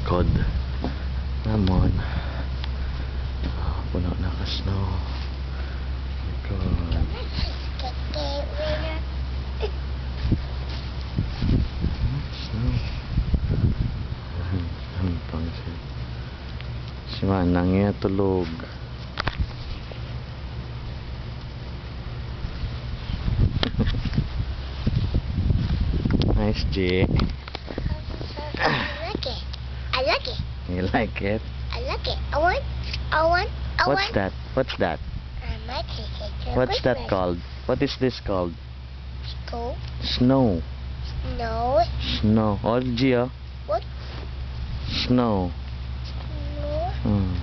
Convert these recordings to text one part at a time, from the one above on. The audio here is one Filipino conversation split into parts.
likod. Namon. Puno na ka snow. Likod. Snow. Hampang siya. Si Manang iya tulog. nice G. You like it? I like it. I want. I want. I What's want. that? What's that? I might take it What's that called? What is this called? Snow. Snow. No. Snow. Oh, Gio. What? Snow. No. Hmm.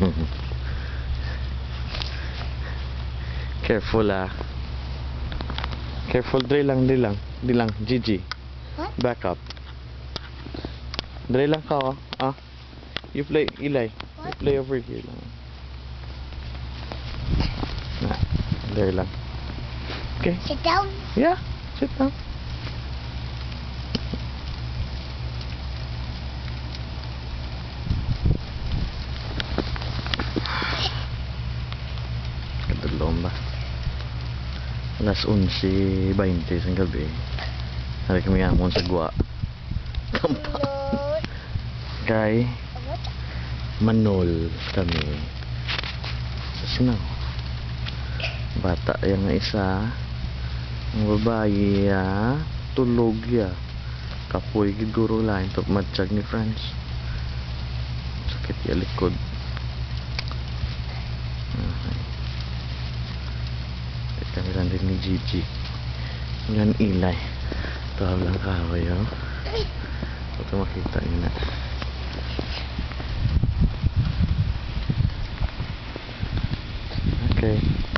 Careful ah. Careful, dre lang, dre lang. Di lang, Gigi. What? Back up. Dre lang ka oh. Ah. You play, Eli. You What? play over here lang. Nah, dre lang. Okay. Sit down. Yeah, sit down. Kadulong ba? Alas 11.20 sa gabi. Hari kami amon sa gwa. Kampa. Kay? Manol kami. Sa snow. Bata yang nga isa. Ang babae ya. Tulog ya. Kapoy gid guro lain top matchag ni friends. Sakit ya likod. Okay. Din ni Gigi. Yan ilay. Tawag lang kahoy oh. Ito makita niyo na. Okay.